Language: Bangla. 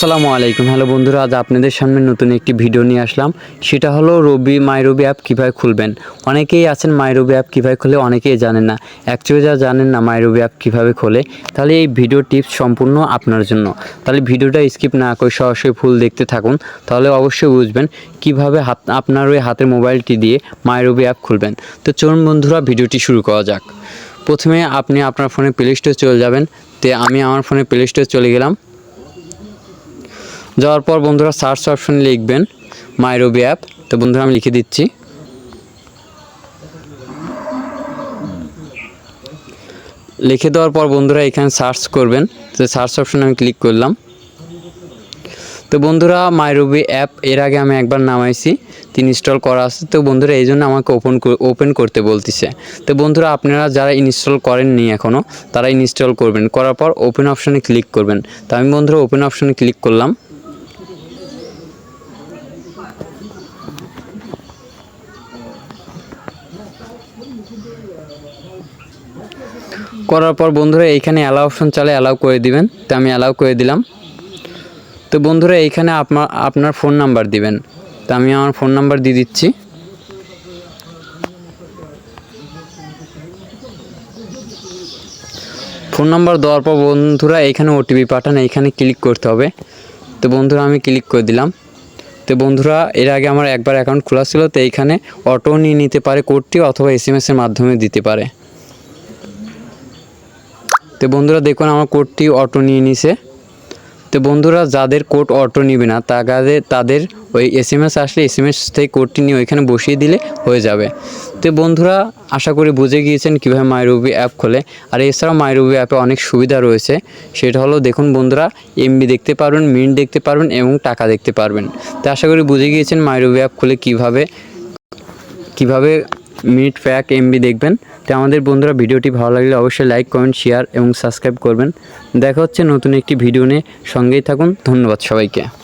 আসসালামু আলাইকুম। হ্যালো বন্ধুরা, আজ আপনাদের সামনে নতুন একটি ভিডিও নিয়ে আসলাম। সেটা হলো রবি মাই রবি অ্যাপ কীভাবে খুলবেন। অনেকেই আছেন মাই রবি অ্যাপ কীভাবে খুলে, অনেকেই জানেন না। অ্যাকচুয়ালি যা জানেন না মাই রবি অ্যাপ কীভাবে খোলে, তাহলে এই ভিডিও টিপস সম্পূর্ণ আপনার জন্য। তাহলে ভিডিওটা স্কিপ না করে সরাসরি ফুল দেখতে থাকুন, তাহলে অবশ্যই বুঝবেন কীভাবে হাত, আপনার ওই হাতের মোবাইলটি দিয়ে মাই রবি অ্যাপ খুলবেন। তো চলুন বন্ধুরা, ভিডিওটি শুরু করা যাক। প্রথমে আপনি আপনার ফোনে প্লে স্টোরে চলে যাবেন। তে আমি আমার ফোনে প্লে স্টোরে চলে গেলাম। যাওয়ার পর বন্ধুরা সার্চ অপশনে লিখবেন মাইরোবি অ্যাপ তো বন্ধুরা আমি লিখে দিচ্ছি। লিখে দেওয়ার পর বন্ধুরা এখানে সার্চ করবেন। তো সার্চ অপশনে আমি ক্লিক করলাম। তো বন্ধুরা মাই রবি অ্যাপ এর আগে আমি একবার নামাইছি, তিন ইনস্টল করা আছে। তো বন্ধুরা এই জন্য আমাকে ওপেন ওপেন করতে বলতেছে। তো বন্ধুরা আপনারা যারা ইনস্টল করেননি এখনও তারা ইনস্টল করবেন। করার পর ওপেন অপশনে ক্লিক করবেন। তো আমি বন্ধুরা ওপেন অপশনে ক্লিক করলাম। করার পর বন্ধুরা এইখানে অ্যালাউ অপশন চালে অ্যালাউ করে দিবেন। তো আমি অ্যালাউ করে দিলাম। তো বন্ধুরা এইখানে আপনার আপনার ফোন নাম্বার দিবেন। তো আমি আমার ফোন নাম্বার দিয়ে দিচ্ছি। ফোন নাম্বার দেওয়ার পর বন্ধুরা এইখানে ওটিপি পাঠান এইখানে ক্লিক করতে হবে। তো বন্ধুরা আমি ক্লিক করে দিলাম। তো বন্ধুরা এর আগে আমার একবার অ্যাকাউন্ট খোলা ছিল, তো এইখানে অটো নিয়ে নিতে পারে কোডটি অথবা এস এসের মাধ্যমে দিতে পারে। তো বন্ধুরা দেখুন, আমার কোটটি অটো নিয়ে নিছে। তো বন্ধুরা, যাদের কোড অটো নিবে না তাদের তাদের ওই এস এম এস আসলে এস এম এস থেকে কোডটি নিয়ে ওইখানে বসিয়ে দিলে হয়ে যাবে। তো বন্ধুরা, আশা করি বুঝে গিয়েছেন কীভাবে মাইরুবি অ্যাপ খোলে। আর এছাড়াও মাইরুবি অ্যাপে অনেক সুবিধা রয়েছে। সেটা হলো, দেখুন বন্ধুরা এমবি দেখতে পারবেন মিনিট দেখতে পারবেন এবং টাকা দেখতে পারবেন। তো আশা করি বুঝে গিয়েছেন মাইরুবি অ্যাপ খুলে কীভাবে কীভাবে মিনিট প্যাক এমবি দেখবেন। তো আমাদের বন্ধুরা ভিডিওটি ভালো লাগলে অবশ্যই লাইক কমেন্ট শেয়ার এবং সাবস্ক্রাইব করবেন। দেখা হচ্ছে নতুন একটি ভিডিও নিয়ে। সঙ্গেই থাকুন। ধন্যবাদ সবাইকে।